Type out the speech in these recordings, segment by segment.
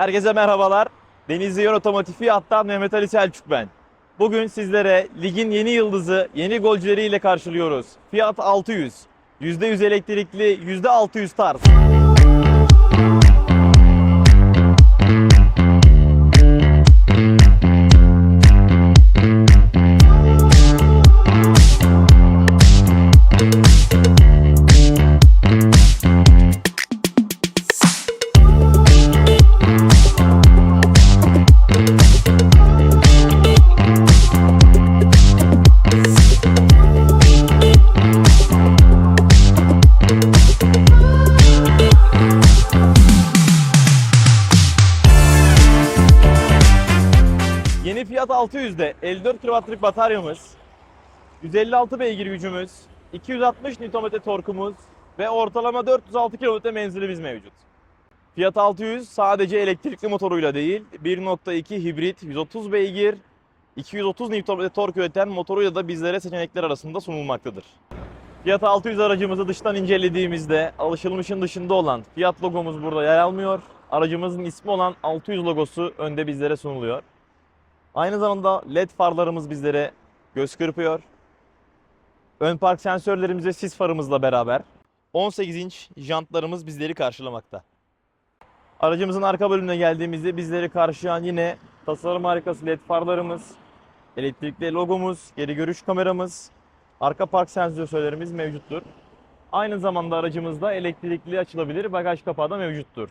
Herkese merhabalar. Denizli Yön Otomotiv Fiyat'tan Mehmet Ali Selçuk ben. Bugün sizlere ligin yeni yıldızı, yeni golcüleriyle karşılıyoruz. Fiat 600. %100 elektrikli, %600 tarz. Yeni Fiat 600'de 54 kW'lık bataryamız, 156 beygir gücümüz, 260 Nm torkumuz ve ortalama 406 km menzilimiz mevcut. Fiat 600 sadece elektrikli motoruyla değil, 1.2 hibrit 130 beygir, 230 Nm tork üreten motoruyla da bizlere seçenekler arasında sunulmaktadır. Fiat 600 aracımızı dıştan incelediğimizde alışılmışın dışında olan Fiat logomuz burada yer almıyor. Aracımızın ismi olan 600 logosu önde bizlere sunuluyor. Aynı zamanda led farlarımız bizlere göz kırpıyor. Ön park sensörlerimiz ve sis farımızla beraber 18 inç jantlarımız bizleri karşılamakta. Aracımızın arka bölümüne geldiğimizde bizleri karşılayan yine tasarım harikası led farlarımız, elektrikli logomuz, geri görüş kameramız, arka park sensörlerimiz mevcuttur. Aynı zamanda aracımızda elektrikli açılabilir bagaj kapağı da mevcuttur.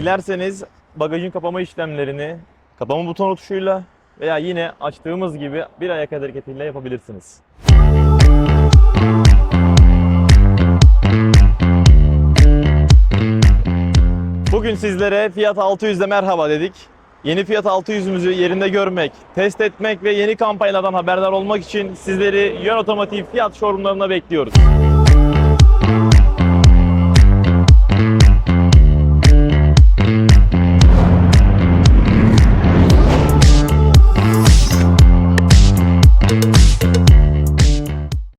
Dilerseniz bagajın kapama işlemlerini kapama butonu tuşuyla veya yine açtığımız gibi bir ayak hareketiyle yapabilirsiniz. Bugün sizlere Fiat 600'de merhaba dedik. Yeni Fiat 600'ümüzü yerinde görmek, test etmek ve yeni kampanyalardan haberdar olmak için sizleri Yön Otomotiv Fiat showroomlarına bekliyoruz.